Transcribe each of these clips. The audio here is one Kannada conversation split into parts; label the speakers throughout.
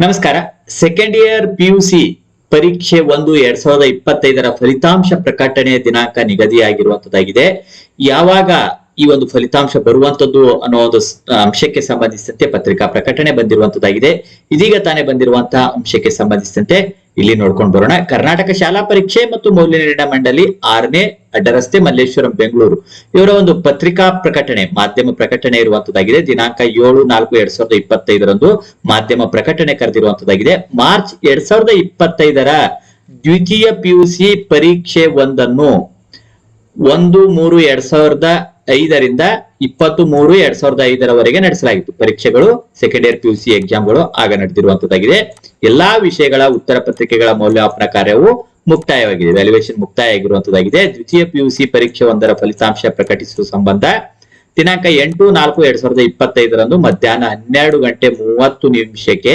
Speaker 1: ನಮಸ್ಕಾರ. Second year P U C ಪರೀಕ್ಷೆ ಒಂದು, ಎರಡ್ ಸಾವಿರದ ಇಪ್ಪತ್ತೈದರ ಫಲಿತಾಂಶ ಪ್ರಕಟಣೆಯ ದಿನಾಂಕ ನಿಗದಿಯಾಗಿರುವಂತದ್ದಾಗಿದೆ. ಯಾವಾಗ ಈ ಒಂದು ಫಲಿತಾಂಶ ಬರುವಂತದ್ದು ಅನ್ನೋ ಒಂದು ಅಂಶಕ್ಕೆ ಸಂಬಂಧಿಸಿದಂತೆ ಪತ್ರಿಕಾ ಪ್ರಕಟಣೆ ಬಂದಿರುವಂತದ್ದಾಗಿದೆ ಇದೀಗ ತಾನೇ ಬಂದಿರುವಂತಹ ಅಂಶಕ್ಕೆ ಸಂಬಂಧಿಸಿದಂತೆ ಇಲ್ಲಿ ನೋಡ್ಕೊಂಡು ಬರೋಣ. ಕರ್ನಾಟಕ ಶಾಲಾ ಪರೀಕ್ಷೆ ಮತ್ತು ಮೌಲ್ಯ ನಿರ್ಣಯ ಮಂಡಳಿ ಆರನೇ ಅಡ್ಡರಸ್ತೆ ಮಲ್ಲೇಶ್ವರಂ, ಬೆಂಗಳೂರು. ಇವರ ಒಂದು ಪತ್ರಿಕಾ ಪ್ರಕಟಣೆ, ಮಾಧ್ಯಮ ಪ್ರಕಟಣೆ ಇರುವಂತದ್ದಾಗಿದೆ ದಿನಾಂಕ ಏಳು ನಾಲ್ಕು ಎರಡ್ ಸಾವಿರದ ಇಪ್ಪತ್ತೈದರಂದು ಮಾಧ್ಯಮ ಪ್ರಕಟಣೆ ಕರೆದಿರುವಂತದ್ದಾಗಿದೆ ಮಾರ್ಚ್ ಎರಡ್ ಸಾವಿರದ ಇಪ್ಪತ್ತೈದರ ದ್ವಿತೀಯ ಪಿಯುಸಿ ಪರೀಕ್ಷೆ ಒಂದನ್ನು ಒಂದು ಮೂರು ಎರಡ್ ಸಾವಿರದ ಐದರಿಂದ ಇಪ್ಪತ್ತು ಮೂರು ಎರಡ್ ಸಾವಿರದ ಐದರವರೆಗೆ ನಡೆಸಲಾಗಿತ್ತು. ಪರೀಕ್ಷೆಗಳು ಸೆಕೆಂಡ್ ಇಯರ್ ಪಿಯುಸಿ ಎಕ್ಸಾಮ್ಗಳು ಆಗ ನಡೆದಿರುವಂತದ್ದಾಗಿದೆ. ಎಲ್ಲಾ ವಿಷಯಗಳ ಉತ್ತರ ಪತ್ರಿಕೆಗಳ ಮೌಲ್ಯಮಾಪನ ಕಾರ್ಯವು ಮುಕ್ತಾಯವಾಗಿದೆ. ವ್ಯಾಲ್ಯೂಯೇಷನ್ ಮುಕ್ತಾಯ ಆಗಿರುವಂತದ್ದಾಗಿದೆ ದ್ವಿತೀಯ ಪಿಯುಸಿ ಪರೀಕ್ಷೆ ಒಂದರ ಫಲಿತಾಂಶ ಪ್ರಕಟಿಸುವ ಸಂಬಂಧ ದಿನಾಂಕ ಎಂಟು ನಾಲ್ಕು ಎರಡ್ ಸಾವಿರದ ಇಪ್ಪತ್ತೈದರಂದು ಮಧ್ಯಾಹ್ನ ಹನ್ನೆರಡು ಗಂಟೆ ಮೂವತ್ತು ನಿಮಿಷಕ್ಕೆ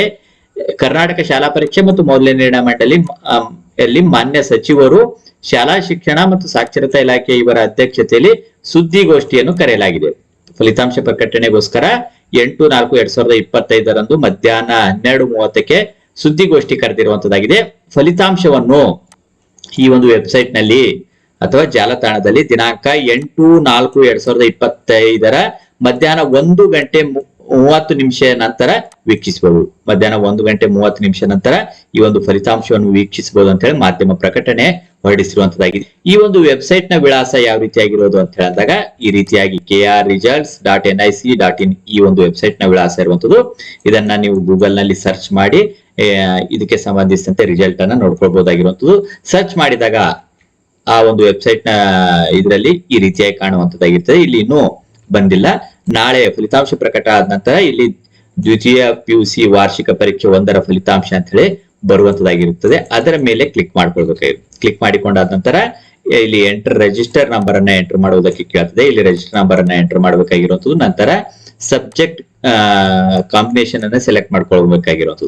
Speaker 1: ಕರ್ನಾಟಕ ಶಾಲಾ ಪರೀಕ್ಷೆ ಮತ್ತು ಮೌಲ್ಯ ನಿರ್ಣಯ ಮಂಡಳಿ ಯಲ್ಲಿ ಮಾನ್ಯ ಸಚಿವರು, ಶಾಲಾ ಶಿಕ್ಷಣ ಮತ್ತು ಸಾಕ್ಷರತಾ ಇಲಾಖೆ ಇವರ ಅಧ್ಯಕ್ಷತೆಯಲ್ಲಿ ಸುದ್ದಿಗೋಷ್ಠಿಯನ್ನು ಕರೆಯಲಾಗಿದೆ. ಫಲಿತಾಂಶ ಪ್ರಕಟಣೆಗೋಸ್ಕರ ಎಂಟು ನಾಲ್ಕು ಎರಡ್ ಸಾವಿರದ ಇಪ್ಪತ್ತೈದರಂದು ಮಧ್ಯಾಹ್ನ ಹನ್ನೆರಡು ಮೂವತ್ತಕ್ಕೆ ಸುದ್ದಿಗೋಷ್ಠಿ ಕರೆದಿರುವಂತದ್ದಾಗಿದೆ. ಫಲಿತಾಂಶವನ್ನು ಈ ಒಂದು ವೆಬ್ಸೈಟ್ನಲ್ಲಿ ಅಥವಾ ಜಾಲತಾಣದಲ್ಲಿ ದಿನಾಂಕ ಎಂಟು ನಾಲ್ಕು ಎರಡ್ ಸಾವಿರದ ಇಪ್ಪತ್ತೈದರ ಮಧ್ಯಾಹ್ನ ಒಂದು ಗಂಟೆ ಮೂವತ್ತು ನಿಮಿಷ ನಂತರ ವೀಕ್ಷಿಸಬಹುದು. ಮಧ್ಯಾಹ್ನ ಒಂದು ಗಂಟೆ ಮೂವತ್ತು ನಿಮಿಷ ನಂತರ ಈ ಒಂದು ಫಲಿತಾಂಶವನ್ನು ವೀಕ್ಷಿಸಬಹುದು ಅಂತ ಹೇಳಿ ಮಾಧ್ಯಮ ಪ್ರಕಟಣೆ ಹೊರಡಿಸಿರುವಂತದ್ದಾಗಿದೆ ಈ ಒಂದು ವೆಬ್ಸೈಟ್ನ ವಿಳಾಸ ಯಾವ ರೀತಿಯಾಗಿರೋದು ಅಂತ ಹೇಳಿದಾಗ, ಈ ರೀತಿಯಾಗಿ K R results dot N I C dot in ಈ ಒಂದು ವೆಬ್ಸೈಟ್ನ ವಿಳಾಸ ಇರುವಂತದ್ದು. ಇದನ್ನ ನೀವು ಗೂಗಲ್ನಲ್ಲಿ ಸರ್ಚ್ ಮಾಡಿ ಇದಕ್ಕೆ ಸಂಬಂಧಿಸಿದಂತೆ ರಿಸಲ್ಟ್ ಅನ್ನ ನೋಡ್ಕೊಳ್ಬಹುದಾಗಿರುವಂತದ್ದು. ಸರ್ಚ್ ಮಾಡಿದಾಗ ಆ ಒಂದು ವೆಬ್ಸೈಟ್ನ ಇದರಲ್ಲಿ ಈ ರೀತಿಯಾಗಿ ಕಾಣುವಂತದ್ದಾಗಿರ್ತದೆ. ಇಲ್ಲಿ ಇನ್ನೂ ಬಂದಿಲ್ಲ. ನಾಳೆ ಫಲಿತಾಂಶ ಪ್ರಕಟ ಆದ ನಂತರ ಇಲ್ಲಿ ದ್ವಿತೀಯ ಪಿಯುಸಿ ವಾರ್ಷಿಕ ಪರೀಕ್ಷೆ ಒಂದರ ಫಲಿತಾಂಶ ಅಂತ ಹೇಳಿ ಬರುವಂತದಾಗಿರುತ್ತದೆ. ಅದರ ಮೇಲೆ ಕ್ಲಿಕ್ ಮಾಡ್ಕೊಳ್ಬೇಕಾಗಿರುತ್ತೆ. ಕ್ಲಿಕ್ ಮಾಡಿಕೊಂಡಾದ ನಂತರ ಇಲ್ಲಿ ಎಂಟರ್ ರಿಜಿಸ್ಟರ್ ನಂಬರ್ ಅನ್ನ ಎಂಟರ್ ಮಾಡುವುದಕ್ಕೆ ಕೇಳ್ತದೆ. ಇಲ್ಲಿ ರಿಜಿಸ್ಟರ್ ನಂಬರ್ ಅನ್ನ ಎಂಟರ್ ಮಾಡಬೇಕಾಗಿರುವಂತದ್ದು. ನಂತರ ಸಬ್ಜೆಕ್ಟ್ ಕಾಂಬಿನೇಷನ್ ಅನ್ನ ಸೆಲೆಕ್ಟ್ ಮಾಡ್ಕೊಳ್ಬೇಕಾಗಿರೋದು.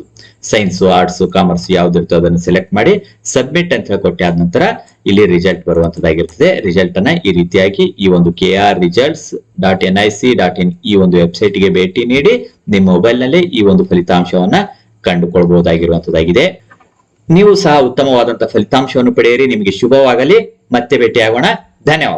Speaker 1: ಸೈನ್ಸ್ ಆರ್ಟ್ಸ್ ಕಾಮರ್ಸ್ ಯಾವ್ದಿರ್ತೋ ಅದನ್ನ ಸೆಲೆಕ್ಟ್ ಮಾಡಿ ಸಬ್ಮಿಟ್ ಅಂತ ಹೇಳ್ಕೊಟ್ಟೆ ಆದ ನಂತರ ಇಲ್ಲಿ ರಿಸಲ್ಟ್ ಬರುವಂತದ್ದಾಗಿರ್ತದೆ. ರಿಸಲ್ಟ್ ಅನ್ನ ಈ ರೀತಿಯಾಗಿ ಈ ಒಂದು K R results dot N I C dot in ಈ ಒಂದು ವೆಬ್ಸೈಟ್ಗೆ ಭೇಟಿ ನೀಡಿ ನಿಮ್ಮ ಮೊಬೈಲ್ನಲ್ಲಿ ಈ ಒಂದು ಫಲಿತಾಂಶವನ್ನ ಕಂಡುಕೊಳ್ಬಹುದಾಗಿರುವಂತದ್ದಾಗಿದೆ ನೀವು ಸಹ ಉತ್ತಮವಾದಂತಹ ಫಲಿತಾಂಶವನ್ನು ಪಡೆಯಿರಿ. ನಿಮಗೆ ಶುಭವಾಗಲಿ. ಮತ್ತೆ ಭೇಟಿಯಾಗೋಣ. ಧನ್ಯವಾದ.